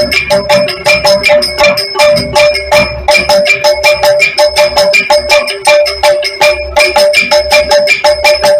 Thank you.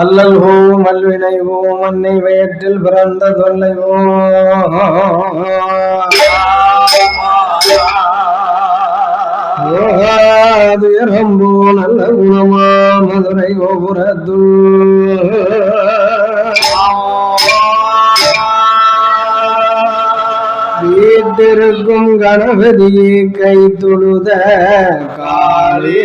அல்லல் ஓம் அல்வினை ஓம் அன்னை வயற்றில் பிறந்த தொல்லை ஓ துயரம்போ நல்ல குணமா மதுரை கோபுரத்துள் வீட்டிருக்கும் கணபதியை கை தொழுத காலே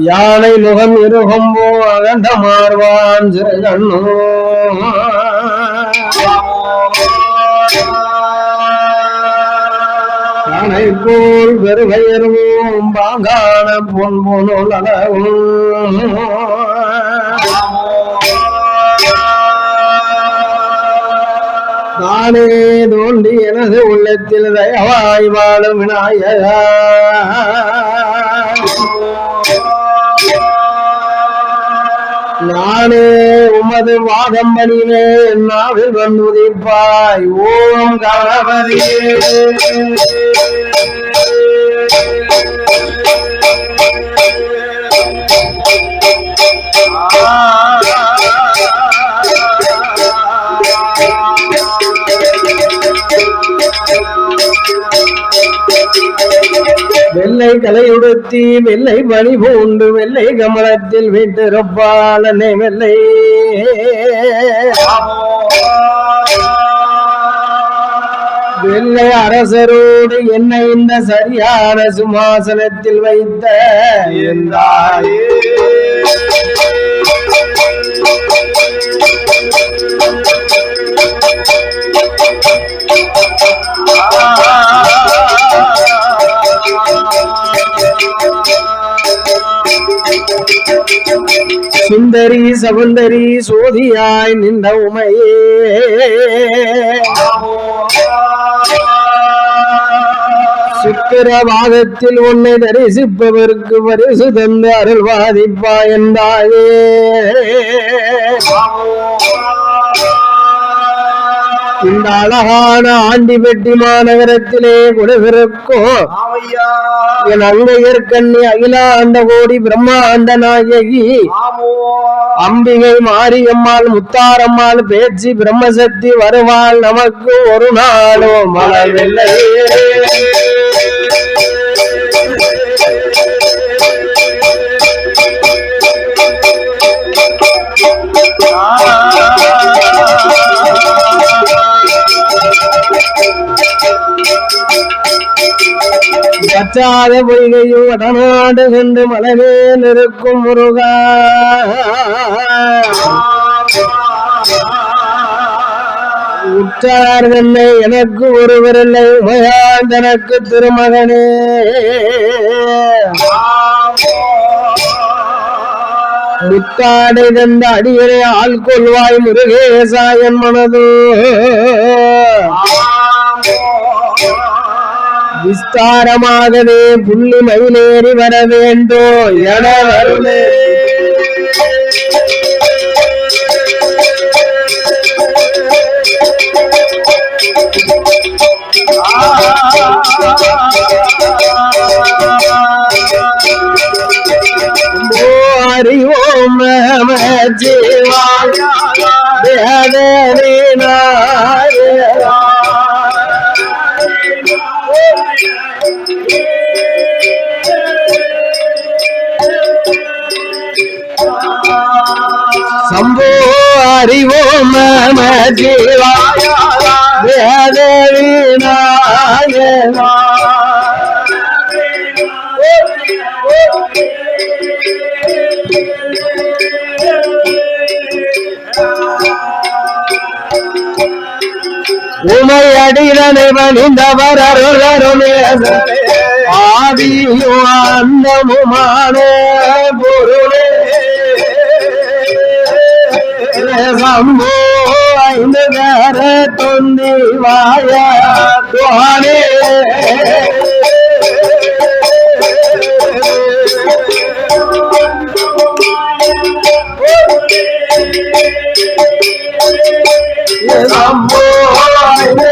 யானை முகம் இருகம்போ அகண்ட மார்வான் சிறுகண்ணோ யானை போல் வெறுகையரும் பாங்கான பொன் போனோல் அளவும் தானே தோண்டி எனது உள்ளத்தில் தயவாய் வாழும் விநாயகா. நானே உமது வாதம் பணிவே நாவில் வந்து உதிப்பாய் ஓம் கணபதியே வெள்ளை கலையுடுத்தி வெள்ளை பணி பூண்டு வெள்ளை கமலத்தில் வீட்டு வீட்டிருப்பாளனே வெள்ளை வெள்ளை அரசரோடு என்னை இந்த சரியான சிம்மாசனத்தில் வைத்த என்றாயே. சுந்தரி சவுந்தரி சோதியாய் நின்ற உமையே. சுக்கிரவாதத்தில் உன்னை தரிசிப்பவருக்கு பரிசு தந்து அருள்வாதிப்பா என்றாயே. இந்த அழகான ஆண்டிபெட்டி மாநகரத்திலே குடிபிறக்கும் என் அங்கையர் கண்ணி அகிலாண்ட கோடி பிரம்மாண்ட நாயகி. அம்பிகை மாரியம்மாள் முத்தாரம்மாள் பேச்சு பிரம்மசக்தி வருவாள் நமக்கு ஒரு நாளும் மலர்வில்லை பற்றாத பொய்கையும் வடநாடு சென்று மலமே நிற்கும் முருகா. உற்றார் தன்னை எனக்கு ஒருவரில்லை உமையான் தனக்கு திருமகனே. முத்தாடை தந்த அடியனை ஆள் கொள்வாய் முருகேசாயன் மனதோ. விஸ்தாரமாகவே புள்ளி மயிலேறி வர வேண்டோ என வருமே ஹரி ஓம் நம ஜீவாய தேவனே நாய. சம்போ அறிவோம் நம ஜீவாய வேதவி நாயனா உமை அடிதனை பணிந்தவர் அருளருமே ஆதியும் அந்தமுமான பொருளே சம்போ ஐந்து கர தொந்தி வாய துவானே சம்போ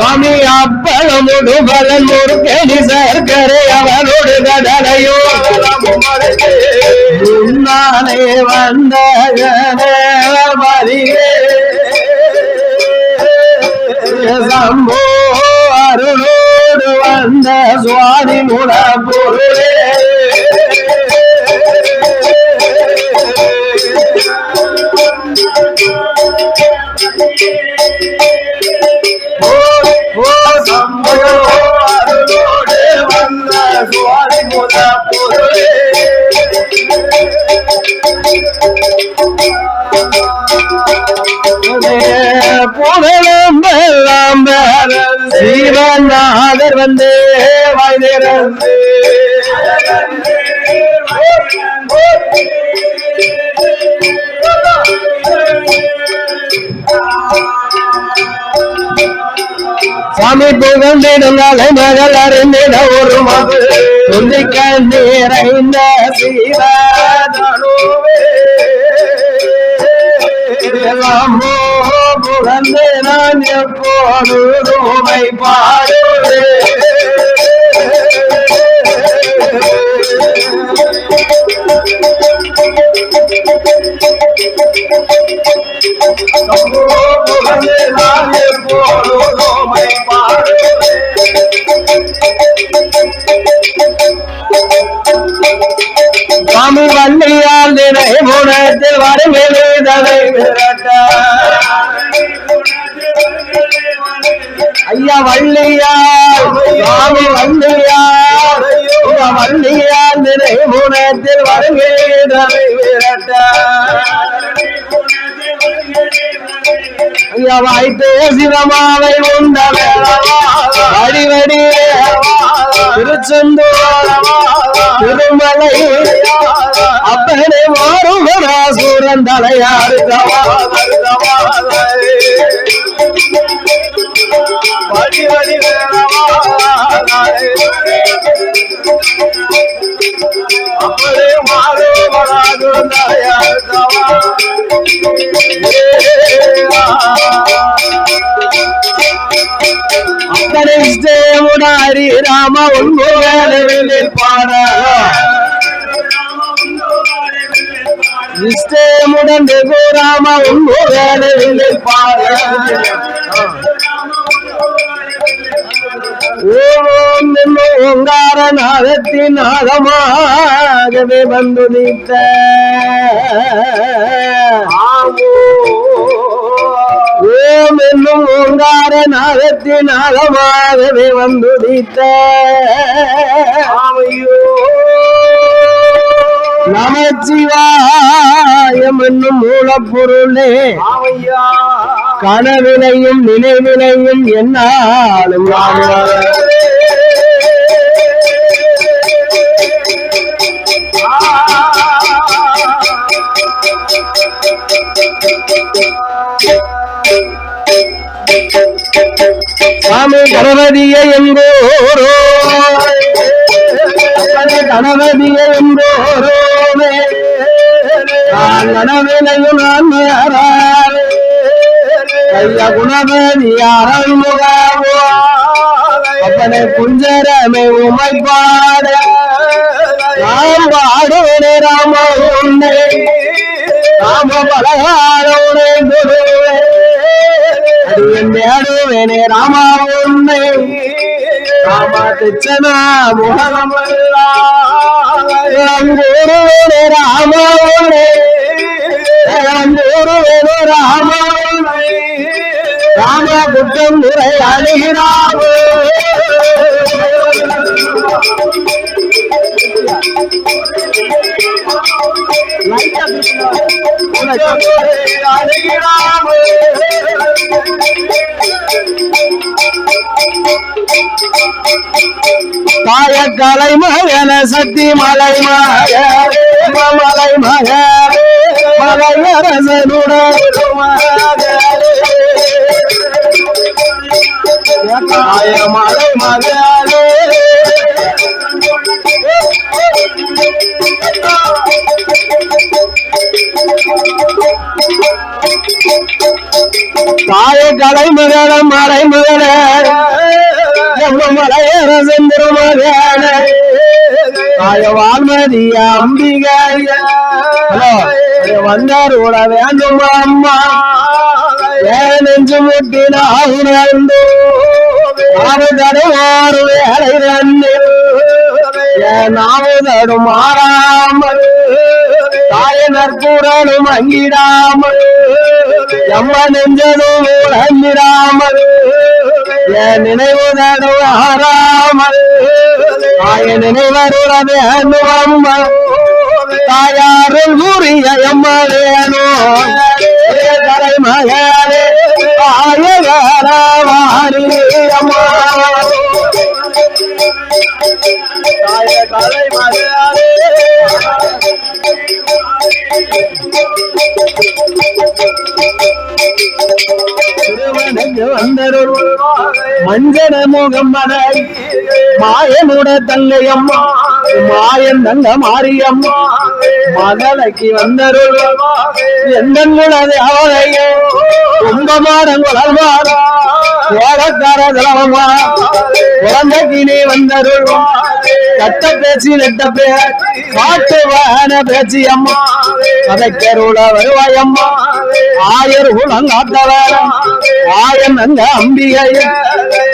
சுவாமி அப்பளமுடு பலன் முருகனி சர்க்கரை அவனோடு கடலையோ நானே வந்த சம்போ அருளோடு வந்த சுவாமி முட பொருளே ஓ சிவநாதர் வந்து வாய்திறந்து சாமி புகழ்ந்திடுங்களை மகள் அறிந்திட ஒரு மகள். துந்திக்க நிறைந்த சிவனோ புகழ்ந்தே நான் எப்போது ரூமை பாடுவே நான் எப்போது பாடுவே சாமி வள்ளியால் தினை வரும் எழுதலை விரட்ட ஐயா வள்ளியால் சாமி வள்ளியால் இந்த வள்ளியால் தினை முடத்தில் வருமெழுதலை விரட்ட ஐயா வாய்த்து சிவமாவை உண்ட வடிவடி திருச்செந்தூர் திருமலை அப்பனே மாறுமராசூரன் தலையாறு வடி வடி அப்பனே மாறுமராசூரன் தலையாறு அப்பனை தேவுடாரி ராம உண்மையில் பாட. இஷ்டமுடன் ராம உண்மையில் பாட. ஓம் என்னும் ஓங்கார நாதத்தின் நாதமாகவே வந்து நீத்த ஓம் என்னும் ஓங்கார நாதத்தின் நாதமாகவே வந்து நீத்த நமச்சிவாயம் என்னும் மூலப்பொருளே. கனவிலையும் நினைவிலையும் என்னாலும் சுவாமி கணபதியை எங்கோரோ கணபதியை எங்கோரோமே கணவனையும் நான் அப்பனை குஞ்சரமை உமை பாட நாம் பாடுவனே ராம உன்னை ராம பலகாரோனே குருவே அடியன் தேடுவேனே ராமா உன்னை. ராமா திச்சனா முகமல்லாங்குருவேனே ராமா உன்னை. குருவேனே ராமா உன்னை. ராம குற்றம் முறை அணுகிறாவோ Thank you. கலை மகன சக்தி மலை மக மலை மக மலையரசனுடன் தாய மலை மகளே தாய கலை மகள மலை மகள மலையரசன் திருமகன தாய வால்மதிய அம்பிகைய வந்தாரோட வேண்டும் அம்மா. ஏன் நெஞ்சு முட்டினார் நாவுதடுமாறு வேலை தன்னில் என் மாறாமல் தாயனர் நற்கூறலும் அங்கிடாமல் எம்ம நெஞ்சனும் உழந்திடாமல் என் நினைவு நடும் ஆறாமல் தாய நினைவருட வேண்டும் அம்மா தாயாரில் கூறிய எம்மதேனோ தலை மகளே தாயகரவாரி அம்மா தாய கலை மகளே திருமணக்கு வந்தருள் மஞ்சன முகம் மனை மாயனுட தங்கை அம்மா மாயன் தங்க மாரியம்மா. மகளைக்கு வந்தருள் எந்த குலதை அவளையோ. கும்பமாடன் குலல்வாரா ஓடக்கார திலவமா குழந்தைக்கு நீ வந்தருள்வா கட்ட பேச்சு நெட்ட பேர். காட்டு வாகன பேச்சு அம்மா. கதைக்கருள வருவாயம்மா ஆயர் குலங்காத்தவர ஆயம் அந்த அம்பிகை.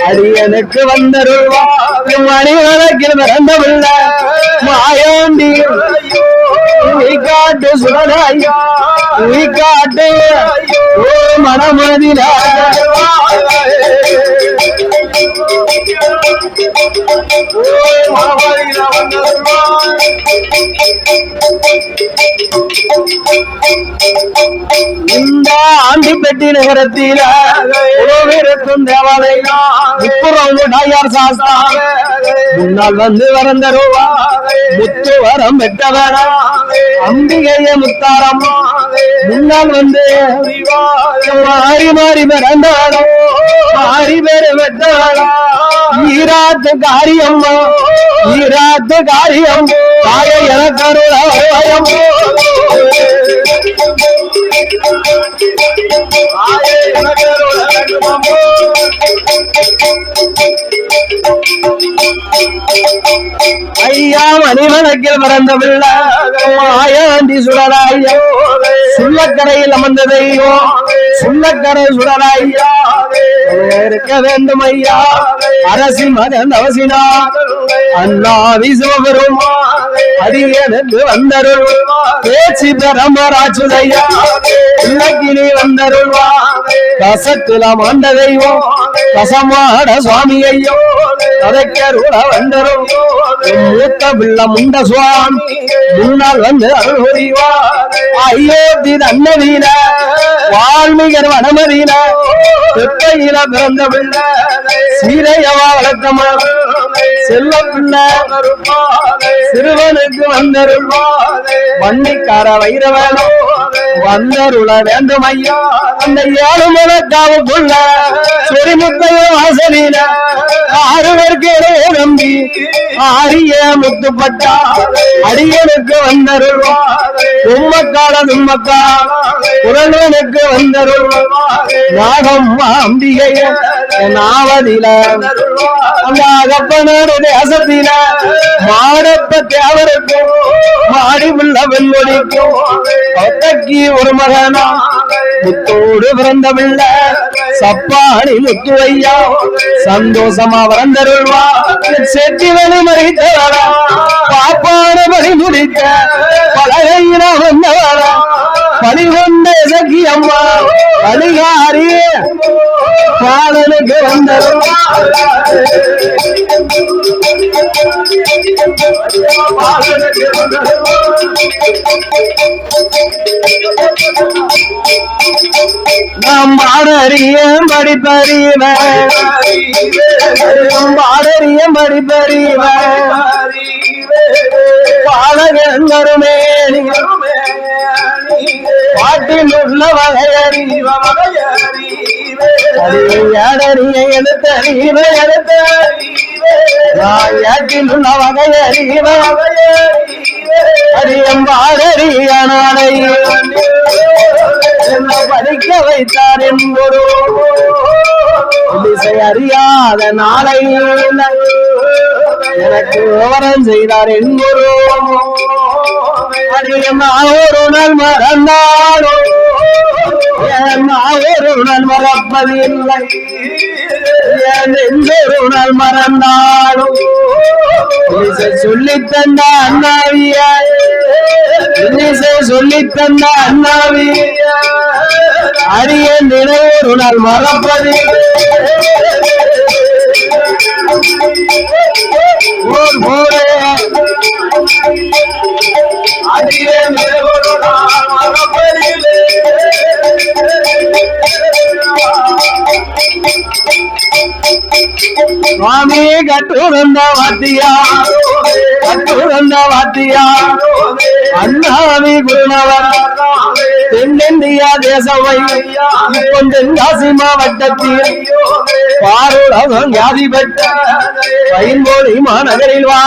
அடியனுக்கு வந்தருள்வா. மணி வழக்கில் மணிவழக்கில் பிறந்தவில்லை மாயாண்டி காட்டு சுடராயா. காட்டு. ஓ மனமதில இந்த ஆண்டு பெட்டி நகரத்தில இருக்கும் தேவாலை சாஸ்தா முன்னால் வந்து வரந்தருவா முத்து வரம் பெற்றவனா அம்பிகைய முத்தாரம் முன்னால் வந்து மாறி மாறி பிறந்தாளோ மாறி பெற பெற்றாளா रात गारी अम्मा ये रात गारी अम्मा। தாய எனக்கருளம் ஐயா மணிமணக்கில் பிறந்த பிள்ளை மாயாண்டி சுடராய்யா சுள்ளக்கரையில் அமர்ந்ததையோ. சுள்ளக்கரை சுடராய்யா இருக்க வேண்டும் ஐயா. அரசி மகன் அவசினா அண்ணாவி சிவபெரும் அடியனுக்கு வந்தருள் பேச்சு பெரமராச்சுதையா இல்லக்கினி வந்தருள்வா கசத்திலம் ஆண்ட தெய்வம். கசமாட சுவாமி ஐயோ கதைக்கருள வந்தரும். மூத்த பிள்ள முண்ட சுவாமி. முன்னால் வந்து அருள் புரிவா அயோத்தி தன்னதீன வால்மீகர் வனமதீன தெப்பையில பிறந்த பிள்ளை. சீரையவா வளர்த்தமா செல்ல பிள்ளை. சிறுவனுக்கு வந்தருள் வண்டிக்கார வைரவனோ வந்தருள வேண்டும் ஐயா அந்த ஏழு மலக்காவுக்குள்ள சொரிமுத்தைய வாசலில ஆறுவருக்கு நம்பி ஆரிய முத்துப்பட்டா அடியனுக்கு வந்தருள்வார். உம்மக்கால தும்மக்கா புரணனுக்கு வந்தருள்வார். நாகம் அம்பிகைய நாவதில அந்த அகப்பனோட தேசத்தில மாடப்ப தேவருக்கும் மாடி உள்ள வெண்மொழிக்கும் ஒத்தக்கி ஒரு மகனா முத்தோடு பிறந்த பிள்ளை சப்பாணி முத்துவையா சந்தோஷமா வளர்ந்தருள்வா செட்டி வழி மறித்தவளா. பாப்பான வழி முடித்த பலகையில வந்தவளா. பணிகொண்ட சகி அம்மா பலிகாரி பாலனுக்கு வந்தருள்வா நாம் பாடறிய படிப்பறிவன் பாடறிய படிப்பறிவன் பாலகருமே பாட்டில் உள்ள வகையறிவ ஏடறிய எழுத்தறிவ எழுத்த நான் ஏட்டில் படிக்க வைத்தார் என்பொரு. திசை அறியாத நாளை. எனக்கு விவரம் செய்தார் என்பொரு. அடியம் ஒரு நாள் மறந்தாரோ. ஒரு நாள் மறப்பதில்லை. எந்தொரு நாள் மறந்தாலும். இசை சொல்லித் தந்த அண்ணாவியாய் இசை சொல்லித் தந்த அண்ணாவியாய் அரிய நினைவொரு நாள் மறப்பது. ஓர் போரே அரிய நினைவொரு நாள் மறப்பதில்லை சுவாமி கட்டுறந்த வாத்தியா கட்டுறந்த வாத்தியா அண்ணாவி குருநவர் தென்னிந்தியா தேசவை இப்போ தென்காசி மாவட்டத்தில் பாருலகம் வியாதி பெற்ற பைன்போலி மாநகரில் வா.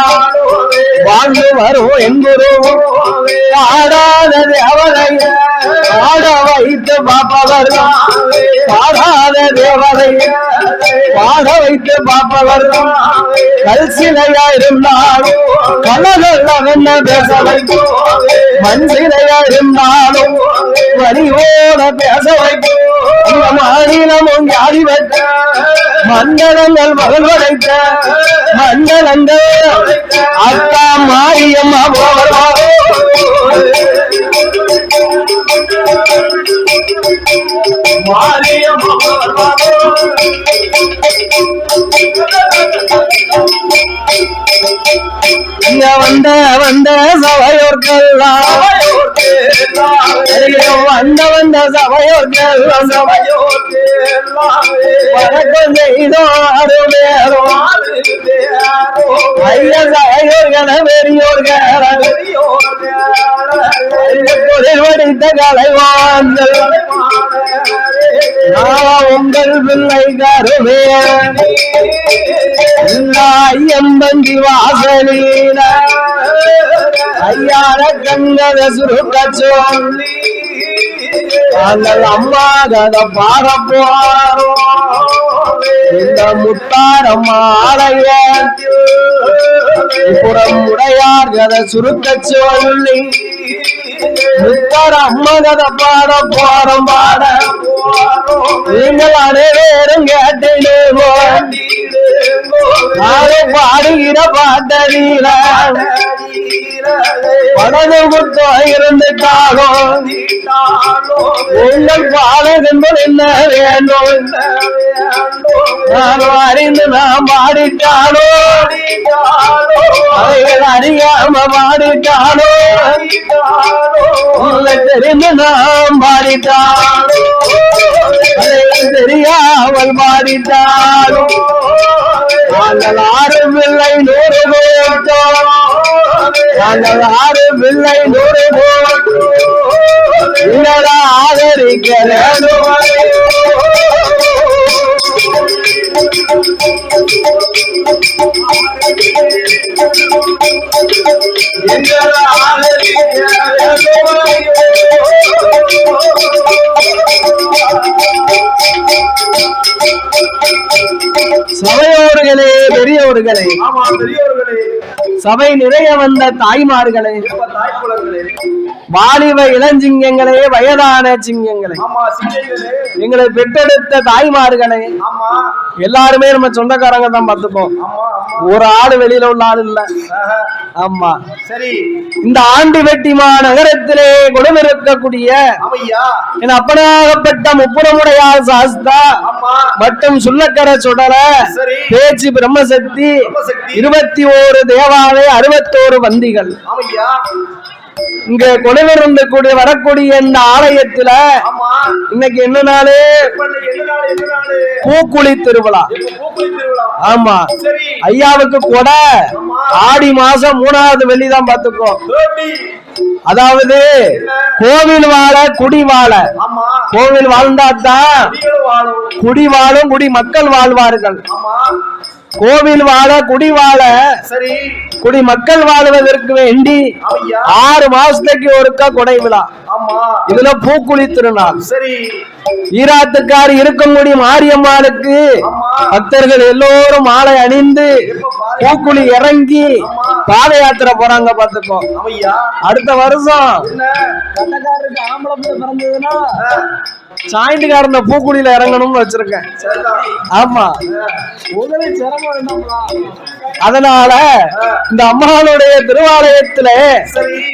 வாழ்ந்து வரும் என்பது ஆடாத தேவதை ஆட வைத்து பார்ப்பவர் பாடாத தேவதை பாட வைத்து பார்ப்பவர் கல் சிலையா இருந்தாலும் கலகல்ல என்ன பேச வைக்கும் மண் சிலையா இருந்தாலும் வரிவோட பேச வைக்கும் மாநிலமும் ஜாதி வைத்த மண்டலங்கள் மகள் படைத்த மண்டலங்கள் அக்கா மாரியம்மா போவாரோ மாரியம்மா இங்க வந்த வந்த சபையோர்க்கெல்லாம் வந்த வந்த சபையோர்க்கெல்லாம் வணக்கம் பேரும் பெரியோர்கள். போரில் வடித்த கலைவான்கள் உங்கள் பிள்ளை கருவே? எம்பந்தி வாசலீன ஐயார கங்கத சுருக்க சொல்லி. நாங்கள் அம்மா கதை பாட போறோம் இந்த முத்தாரம் ஆலய புறம் உடையார் கதை சுருக்க சொல்லி முத்தார அம்மா கதை பாட போறோம் பாட. நீங்கள் அனைவரும் கேட்டிடுவோ நானும் பாடுகிற பாட்டதில படகு குத்தோ இருந்துட்டாலும் உங்கள் பாடல் என்பது என்ன வேண்டும் நான் அறிந்து நாம் பாடிட்டாலோ அவைகள் அறியாம பாடிட்டாலோ உங்களை தெரிந்து நாம் பாடிட்டாலோ தெரியாமல் பாடிட்டாலோ நாங்கள் ஆறு பிள்ளை நூறு கோட்டோ நாங்கள் ஆறு பிள்ளை நூறு போடா ஆதரிக்க வேண்டும். சபையோர்களே பெரியவர்களே சபை நிறைய வந்த தாய்மார்களே. தாய்க்குளர்களே வாலிப இளஞ்சிங்கங்களே வயதான சிங்கங்களே. எங்களை பெற்றெடுத்த தாய்மார்களே எல்லாருமே நம்ம சொந்தக்காரங்க தான் பார்த்துப்போம். ஒரு ஆடு வெளியில உள்ள ஆள் இல்ல. ஆமா. சரி. இந்த ஆண்டி வெட்டிமா நகரத்திலே குணமிருக்கக்கூடிய ஆமையா என் அப்பனாகப்பட்ட முப்புறமுடையார் சாஸ்தா மற்றும் சுள்ளக்கர சரி. பேச்சு பிரம்மசக்தி. இருபத்தி ஓரு தேவாலய அறுபத்தோரு வந்திகள். இங்க கொடைவிருந்து கூடிய வரக்கூடிய இந்த ஆலயத்துல இன்னைக்கு என்ன நாளு? பூக்குழி திருவிழா. ஆமா. ஐயாவுக்கு கொடை. ஆடி மாசம் மூணாவது வெள்ளி தான் பாத்துக்கோ அதாவது கோவில் வாழ குடி வாழ. கோவில் வாழ்ந்தாதான் குடி வாழும் குடி மக்கள் வாழ்வார்கள். கோவில் வாழ குடி வாழ. சரி. குடி மக்கள் வாழ்வதற்கு வேண்டி ஆறு மாசத்துக்கு ஒருக்கா கொடை விழா. ஆமா. இதுல பூக்குழி திருநாள். சரி. ஈராத்துக்கார் இருக்கக்கூடிய மாரியம்மாளுக்கு பக்தர்கள் எல்லோரும் மாலை அணிந்து பூக்குழி இறங்கி பாத யாத்திரை போறாங்க பாத்துக்கோ அடுத்த வருஷம். சாய்ந்து கடந்த ஆம்பளை பூக்குழியில இறங்கணும்னு வச்சிருக்கேன். ஆமா. அதனால இந்த அம்மாளுடைய திருவாலயத்துல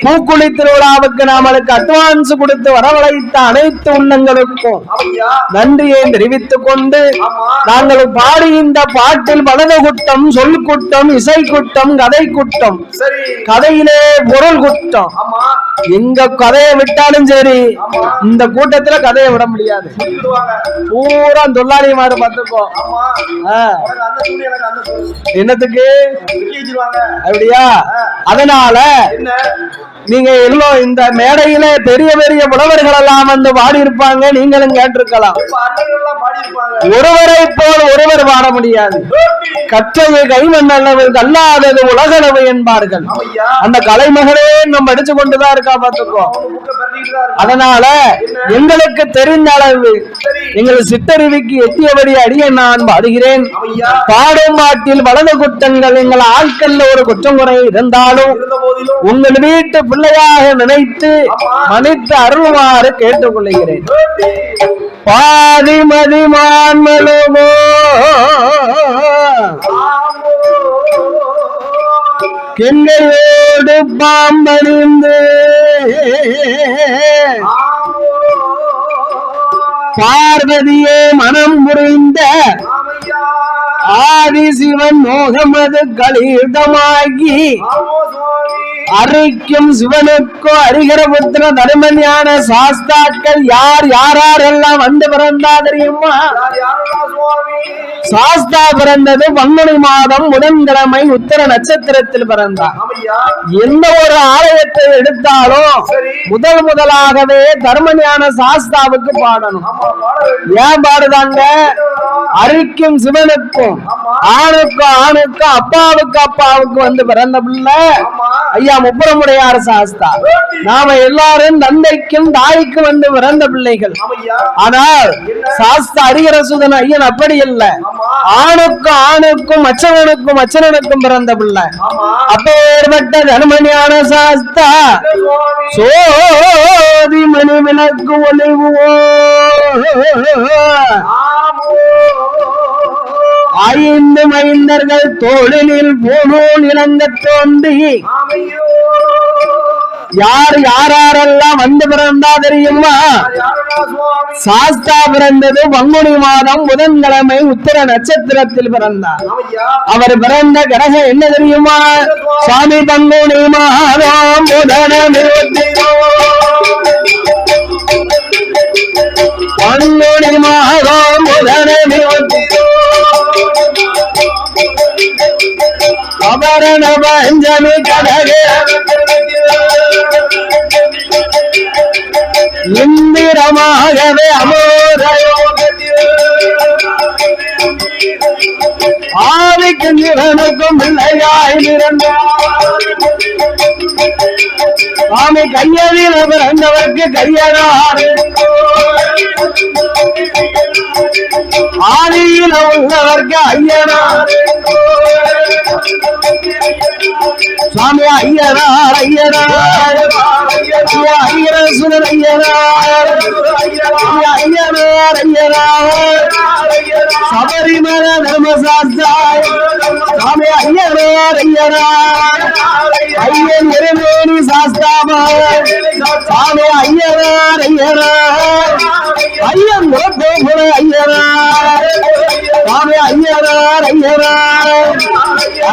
பூக்குழி திருவிழாவுக்கு நாமளுக்கு அட்வான்ஸ் கொடுத்து வரவழைத்த அனைத்து உள்ளங்களுக்கும் நன்றியை தெரிவித்துக் கொண்டு நாங்கள் பாடி இந்த பாட்டில் வலது குட்டம் சொல் குட்டம் இசை குட்டம் கதை குட்டம் கதையிலே பொருள் குட்டம் எங்க கதையை விட்டாலும் சரி இந்த கூட்டத்துல கதையை விட முடியாது. பூரா எனக்கு அந்த சூடு என்னத்துக்கு? அப்படியா? அதனால என்ன? நீங்க எல்லாம் இந்த மேடையில பெரிய பெரிய புலவர்கள் எல்லாம் வந்து பாடியிருப்பாங்க. நீங்களும் கேட்டிருக்கலாம். ஒருவரை போல் ஒருவர் பாட முடியாது. கற்றது கைமண்ணளவு கல்லாதது உலகளவு என்பார்கள். அந்த கலைமகளே நம்ம அடிச்சு கொண்டுதான் இருக்கா பார்த்துக்கோ. அதனால எங்களுக்கு தெரிந்த அளவு எங்கள் சித்தறிவுக்கு எட்டியபடி அடிய நான் பாடுகிறேன். பாடும் பாட்டில் வலது குற்றங்கள் எங்கள் ஆட்கள்ல ஒரு குற்றம் குறை இருந்தாலும் உங்கள் வீட்டு பிள்ளையாக நினைத்து மன்னித்து அருள்மாறு கேட்டுக்கொள்கிறேன். பாதி மதி மான்மலுமோ கெங்கையோடு பாம்பணிந்து. பார்வதியே மனம் புரிந்த ஆதி சிவன் மோகமது களிதமாகி அறிக்கும் சிவனுக்கோ அரிகர புத்திர தருமஞான சாஸ்தாக்கள் யார் யாரெல்லாம் வந்து பிறந்தா தெரியுமா சாஸ்தா பிறந்தது பங்குனி மாதம் புதன்கிழமை உத்தர நட்சத்திரத்தில் பிறந்தார். எந்த ஒரு ஆலயத்தை எடுத்தாலும் முதல் முதலாகவே தர்மஞான சாஸ்தாவுக்கு பாடணும். ஏன் பாடுதாங்க? அரிக்கும் சிவனுக்கும் ஆணுக்கும் ஆணுக்கும் அப்பாவுக்கு அப்பாவுக்கு வந்து பிறந்த பிள்ளை. ஐயா முப்புறமுடையார் சாஸ்தா. நாம எல்லாரும் தந்தைக்கும் தாய்க்கும் வந்து பிறந்த பிள்ளைகள். ஆனால் சாஸ்தா அரிகரசுதன் ஐயன் அப்படி இல்லை. ஆணுக்கும் ஆணுக்கும் மச்சவனுக்கும் மச்சனனுக்கும் பிறந்த பிள்ளை. அப்பேற்பட்ட கண்மணியான சாஸ்தா. சோதி மணி விளக்கு ஒளிவோ ஐந்து மைந்தர்கள் தோழினில் போனோல் இளங்க தோன்றி. யார் யாரெல்லாம் வந்து பிறந்தா தெரியுமா? சாஸ்தா பிறந்தது பங்குனி மாதம் புதன்கிழமை உத்திர நட்சத்திரத்தில் பிறந்தார். அவர் பிறந்த கிரகம் என்ன தெரியுமா? சாமி பங்குனி மாதம் புதனமே பங்குனி மாதம் புதனமே அபரண பஞ்சமி கடகே இந்திரமாகவே அமோதயோ ஆதிக்கு நிறனுக்கும் பிள்ளையாய் நிறந்தார் சுவாமி கையதில் பிறந்தவர்க்கு கையனார் ஆதியில உள்ளவர்க்கு ஐயனார். சுவாமி ஐயனார் ஐயனார். ஐயா ஐயரசுனர் ஐயனார். ஐயா ஐயனார் ஐயனார். சபரிமல தர்மசாஸ்தாய் சுவாமி ஐயனார் ஐயனார். ஐயன் எருமேனி சாஸ்தாமா சுவாமி ஐயனார் ஐயனார். ஐயன் ஐயனார் ஐயனார் ஐயனார்.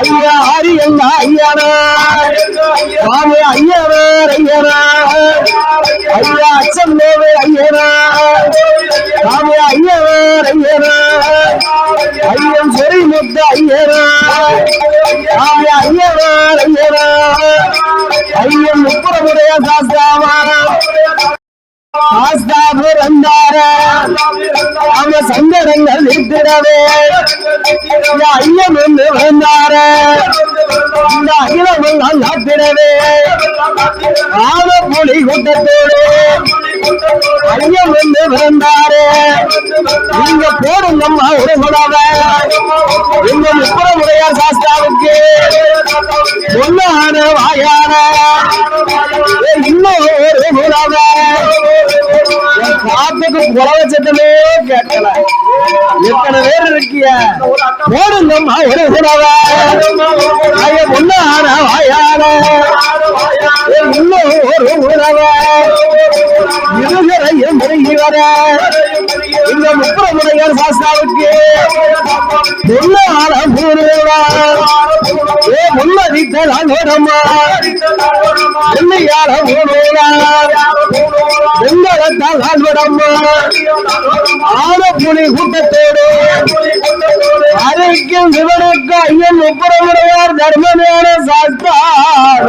ஐயா ஆரியன் ஐயனார் சுவாமி ஐயனார் ஐயனார் ஐயா அச்சம் தேவை ஐயனார் சுவாமி ஐயனார் ஐயனார் ஐயன் சொரிமுத்த ஐயனார் சுவாமி ஐயனார் ஐயனார் ஐயன் முப்புறமுடைய சாஸ்தாவார் சாஸ்தாபு சங்கடங்கள் நிற்கிறவே ஐயம் என்று வந்தார இந்த அகிலமெல்லாம் காத்திடவே. ஆன புலி கூட்டத்தோடு ஐயம் என்று பிறந்தாரு நீங்க போடுங்கம்மா ஒரு குணவ இந்த முப்புறமுடையார் சாஸ்தாவுக்கு ஒன்னான வாயான இன்னும் ஒரு குணவ খুব বড় হয়েছে খেলায়। எத்தனை பேர் இருக்கிய? போடுங்கம்மா ஒரு குணவ ஒன்னான வாயான இன்னும் ஒரு உணவ இருகரையும் பெருகி வர. இந்த முப்பரமுடையார் ஏ கூட்டத்தோடு அரைக்கும் சிவனுக்கு ஐயன் ஒப்புரமுடையார் தர்மனான சாஸ்தார்